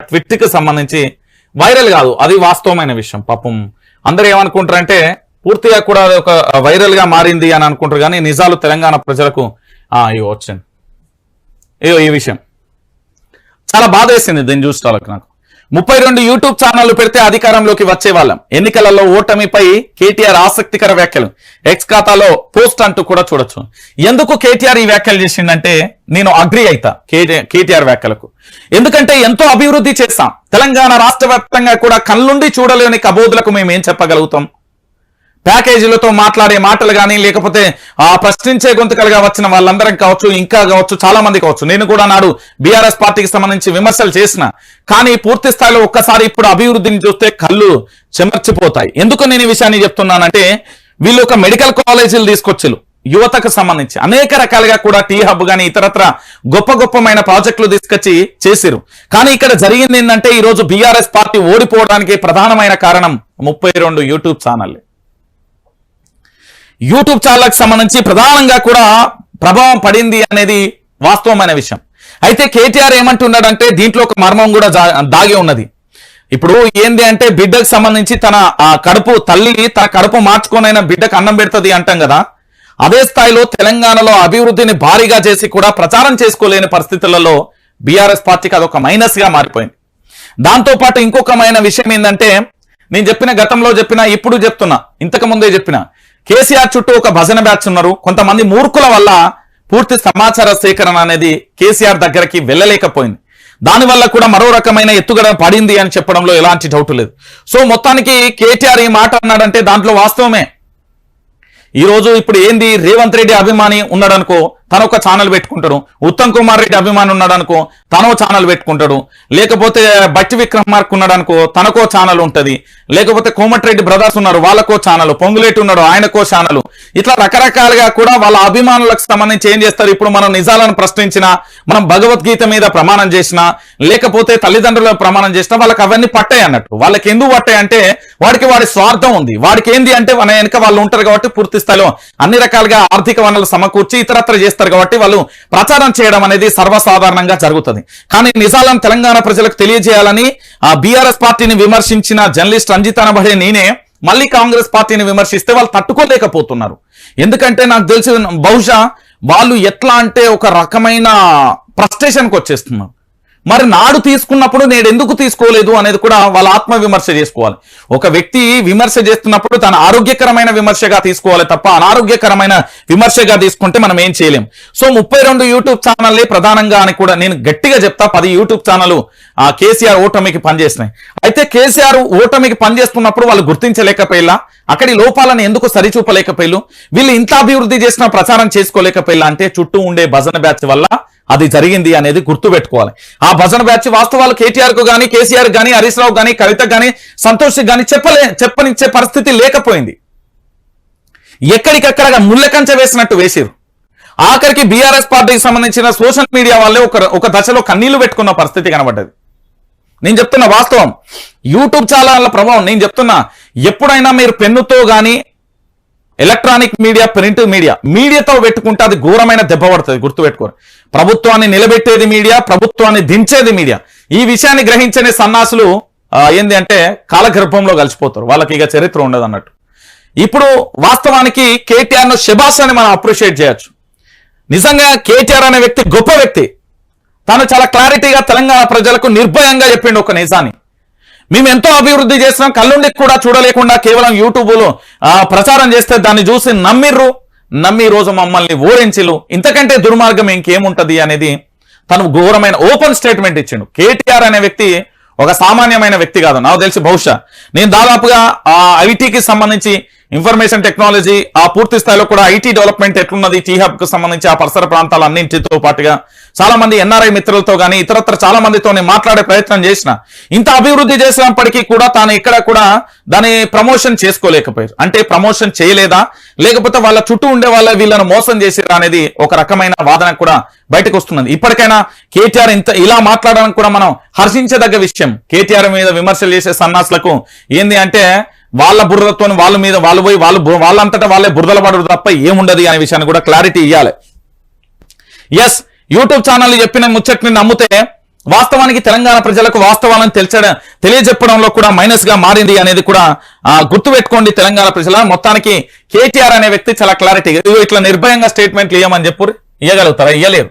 ట్విట్కి సంబంధించి వైరల్ కాదు. అది వాస్తవమైన విషయం. పాపం అందరూ ఏమనుకుంటారంటే పూర్తిగా కూడా ఒక వైరల్గా మారింది అని అనుకుంటారు కానీ నిజాలు తెలంగాణ ప్రజలకు ఆ ఇగో వచ్చింది ఈ విషయం. చాలా బాధ వేసింది దీన్ని చూసిన నాకు. ముప్పై రెండు యూట్యూబ్ ఛానళ్ళు పెడితే అధికారంలోకి వచ్చే వాళ్ళం ఎన్నికలలో ఓటమిపై కేటీఆర్ ఆసక్తికర వ్యాఖ్యలు. ఎక్స్ ఖాతాలో పోస్ట్ అంటూ కూడా చూడొచ్చు. ఎందుకు కేటీఆర్ ఈ వ్యాఖ్యలు చేసిండంటే నేను అగ్రి అయితా కేటీఆర్ వ్యాఖ్యలకు. ఎందుకంటే ఎంతో అభివృద్ధి చేస్తాం తెలంగాణ రాష్ట్ర వ్యాప్తంగా కూడా కళ్ళుండి చూడలేని కబోధులకు మేము ఏం చెప్పగలుగుతాం? ప్యాకేజీలతో మాట్లాడే మాటలు కానీ లేకపోతే ఆ ప్రశ్నించే గొంతుకలుగా వచ్చిన వాళ్ళందరం కావచ్చు ఇంకా కావచ్చు చాలా మంది కావచ్చు. నేను కూడా నాడు బీఆర్ఎస్ పార్టీకి సంబంధించి విమర్శలు చేసిన. కానీ పూర్తి స్థాయిలో ఒక్కసారి ఇప్పుడు అభివృద్ధిని చూస్తే కళ్ళు చెమర్చిపోతాయి. ఎందుకు నేను ఈ విషయాన్ని చెప్తున్నానంటే వీళ్ళు ఒక మెడికల్ కాలేజీలు తీసుకొచ్చారు. యువతకు సంబంధించి అనేక రకాలుగా కూడా టీ హబ్ కానీ ఇతరత్ర గొప్ప గొప్పమైన ప్రాజెక్టులు తీసుకొచ్చి చేసిరు కానీ ఇక్కడ జరిగింది ఏంటంటే ఈరోజు బీఆర్ఎస్ పార్టీ ఓడిపోవడానికి ప్రధానమైన కారణం ముప్పై రెండు యూట్యూబ్ ఛానల్ యూట్యూబ్ ఛానల్కి సంబంధించి ప్రధానంగా కూడా ప్రభావం పడింది అనేది వాస్తవమైన విషయం. అయితే కేటీఆర్ ఏమంటున్నాడంటే దీంట్లో ఒక మర్మం కూడా దాగి ఉన్నది. ఇప్పుడు ఏంది అంటే బిడ్డకు సంబంధించి తన ఆ కడుపు తల్లి తన కడుపు మార్చుకొనైనా బిడ్డకు అన్నం పెడుతుంది అంటాం కదా. అదే స్థాయిలో తెలంగాణలో అభివృద్ధిని భారీగా చేసి కూడా ప్రచారం చేసుకోలేని పరిస్థితులలో బీఆర్ఎస్ పార్టీకి అదొక మైనస్గా మారిపోయింది దాంతోపాటు ఇంకొకమైన విషయం ఏంటంటే నేను చెప్పిన గతంలో చెప్పిన ఇప్పుడు చెప్తున్నా ఇంతకు ముందే చెప్పిన కేసీఆర్ చుట్టూ ఒక భజన బ్యాచ్ ఉన్నారు. కొంతమంది మూర్ఖుల వల్ల పూర్తి సమాచార సేకరణ అనేది కేసీఆర్ దగ్గరికి వెళ్ళలేకపోయింది. దానివల్ల కూడా మరో రకమైన ఎత్తుగడ పడింది అని చెప్పడంలో ఎలాంటి డౌట్ లేదు. సో మొత్తానికి కేటీఆర్ ఈ మాట అన్నాడంటే దాంట్లో వాస్తవమే. ఈరోజు ఇప్పుడు ఏంది? రేవంత్ రెడ్డి అభిమాని ఉన్నాడనుకో తను ఒక ఛానల్ పెట్టుకుంటాడు. ఉత్తమ్ కుమార్ రెడ్డి అభిమాని ఉన్నాడనుకో తనో ఛానల్ పెట్టుకుంటాడు. లేకపోతే బట్టి విక్రమార్క్ ఉన్నాడనుకో తనకో ఛానల్ ఉంటది. లేకపోతే కోమటిరెడ్డి బ్రదర్స్ ఉన్నారు వాళ్ళకో ఛానల్. పొంగులేటి ఉన్నాడు ఆయనకో ఛానల్. ఇట్లా రకరకాలుగా కూడా వాళ్ళ అభిమానులకు సంబంధించి ఏం చేస్తారు? ఇప్పుడు మనం నిజాలను ప్రశ్నించినా మనం భగవద్గీత మీద ప్రమాణం చేసినా లేకపోతే తల్లిదండ్రుల ప్రమాణం చేసినా వాళ్ళకి అవన్నీ పట్టాయి అన్నట్టు. వాళ్ళకి ఎందుకు పట్టాయి అంటే వాడికి వాడి స్వార్థం ఉంది. వాడికి ఏంది అంటే మన వెనక వాళ్ళు ఉంటారు కాబట్టి పూర్తి స్థాయిలో అన్ని రకాలుగా ఆర్థిక వనరులు సమకూర్చి ఇతరత్ర చేస్తారు. కాబట్టి వాళ్ళు ప్రచారం చేయడం అనేది సర్వసాధారణంగా జరుగుతుంది. కానీ నిజాలను తెలంగాణ ప్రజలకు తెలియజేయాలని ఆ బీఆర్ఎస్ పార్టీని విమర్శించిన జర్నలిస్ట్ రంజిత్ అనబడే నేనే మళ్ళీ కాంగ్రెస్ పార్టీని విమర్శిస్తే వాళ్ళు తట్టుకోలేకపోతున్నారు. ఎందుకంటే నాకు తెలిసి బహుశా వాళ్ళు ఎట్లా అంటే ఒక రకమైన ఫ్రస్ట్రేషన్కి వచ్చేస్తున్నారు. మరి నాడు తీసుకున్నప్పుడు నేను ఎందుకు తీసుకోలేదు అనేది కూడా వాళ్ళ ఆత్మ విమర్శ చేసుకోవాలి. ఒక వ్యక్తి విమర్శ చేస్తున్నప్పుడు తన ఆరోగ్యకరమైన విమర్శగా తీసుకోవాలి తప్ప అనారోగ్యకరమైన విమర్శగా తీసుకుంటే మనం ఏం చేయలేం. సో ముప్పై రెండు యూట్యూబ్ ఛానల్లే ప్రధానంగా అని కూడా నేను గట్టిగా చెప్తా పది యూట్యూబ్ ఛానల్ ఆ కేసీఆర్ ఓటమికి పనిచేసినాయి. అయితే కేసీఆర్ ఓటమికి పనిచేస్తున్నప్పుడు వాళ్ళు గుర్తించలేకపోయిలా? అక్కడి లోపాలను ఎందుకు సరిచూపలేకపోయిలు? వీళ్ళు ఇంత అభివృద్ధి చేసిన ప్రచారం చేసుకోలేకపోయిలా? అంటే చుట్టూ ఉండే భజన బ్యాచ్ వల్ల అది జరిగింది అనేది గుర్తు పెట్టుకోవాలి. ఆ భజన బ్యాచ్ వాస్తవాలు కేటీఆర్కు గానీ కేసీఆర్ గానీ హరీష్ రావు గానీ కవిత గానీ సంతోష్ గానీ చెప్పలే చెప్పనిచ్చే పరిస్థితి లేకపోయింది. ఎక్కడికక్కడ ముళ్ళకంచె వేసినట్టు వేసిరు ఆఖరికి బీఆర్ఎస్ పార్టీకి సంబంధించిన సోషల్ మీడియా వాళ్ళే ఒక ఒక దశలో కన్నీళ్ళు పెట్టుకున్న పరిస్థితి కనబడ్డది. నేను చెప్తున్న వాస్తవం. యూట్యూబ్ ఛానళ్ళ ప్రభావం నేను చెప్తున్నా ఎప్పుడైనా మీరు పెన్నుతో గానీ ఎలక్ట్రానిక్ మీడియా ప్రింట్ మీడియా మీడియాతో పెట్టుకుంటే అది ఘోరమైన దెబ్బ పడుతుంది గుర్తుపెట్టుకోరు ప్రభుత్వాన్ని నిలబెట్టేది మీడియా ప్రభుత్వాన్ని దించేది మీడియా. ఈ విషయాన్ని గ్రహించని సన్నాసులు ఏంది అంటే కాలగర్భంలో కలిసిపోతారు. వాళ్ళకి ఇక చరిత్ర ఉండదు అన్నట్టు ఇప్పుడు వాస్తవానికి కేటీఆర్ శభాష్ శబాస్ అని మనం అప్రిషియేట్ చేయొచ్చు. నిజంగా కేటీఆర్ అనే వ్యక్తి గొప్ప వ్యక్తి. తాను చాలా క్లారిటీగా తెలంగాణ ప్రజలకు నిర్భయంగా చెప్పిండు ఒక నిజాన్ని. మేము ఎంతో అభివృద్ధి చేసినాం కళ్ళుండికి కూడా చూడలేకుండా కేవలం యూట్యూబ్లో ప్రచారం చేస్తే దాన్ని చూసి నమ్మిర్రు. నమ్మి రోజు మమ్మల్ని ఓడించిలు ఇంతకంటే దుర్మార్గం ఇంకేముంటది అనేది తను ఘోరమైన ఓపెన్ స్టేట్మెంట్ ఇచ్చిండు. కేటీఆర్ అనే వ్యక్తి ఒక సామాన్యమైన వ్యక్తి కాదు. నాకు తెలిసి బహుశా నేను దాదాపుగా ఆ ఐటీకి సంబంధించి ఇన్ఫర్మేషన్ టెక్నాలజీ ఆ పూర్తి స్థాయిలో కూడా ఐటీ డెవలప్మెంట్ ఎట్లున్నది టీ హబ్కు సంబంధించి ఆ పరిసర ప్రాంతాల అన్నింటితో పాటుగా చాలా మంది ఎన్ఆర్ఐ మిత్రులతో కానీ ఇతరత్ర చాలా మందితో మాట్లాడే ప్రయత్నం చేసిన ఇంత అభివృద్ధి చేసినప్పటికీ కూడా తాను ఎక్కడ కూడా దాని ప్రమోషన్ చేసుకోలేకపోయారు. అంటే ప్రమోషన్ చేయలేదా? లేకపోతే వాళ్ళ చుట్టూ ఉండే వాళ్ళ వీళ్ళను మోసం చేసిరా అనేది ఒక రకమైన వాదన కూడా బయటకు వస్తున్నది ఇప్పటికైనా కేటీఆర్ ఇంత ఇలా మాట్లాడడానికి కూడా మనం హర్షించదగ్గ విషయం. కేటీఆర్ మీద విమర్శలు చేసే సన్నాసులకు ఏంది అంటే వాళ్ళ బుర్రతో వాళ్ళ మీద వాళ్ళు పోయి వాళ్ళు వాళ్ళంతటా వాళ్ళే బురదల పడరు తప్ప ఏముండదు అనే విషయాన్ని కూడా క్లారిటీ ఇవ్వాలి ఎస్ యూట్యూబ్ ఛానల్ చెప్పిన ముచ్చట్ని నమ్మితే వాస్తవానికి తెలంగాణ ప్రజలకు వాస్తవాలను తెలిచడం తెలియజెప్పడంలో కూడా మైనస్గా మారింది అనేది కూడా ఆ, గుర్తుపెట్టుకోండి తెలంగాణ ప్రజల. మొత్తానికి కేటీఆర్ అనే వ్యక్తి చాలా క్లారిటీ ఇట్లా నిర్భయంగా స్టేట్మెంట్లు ఇవ్వమని చెప్పు ఇవ్వగలుగుతారా ఇవ్వలేరు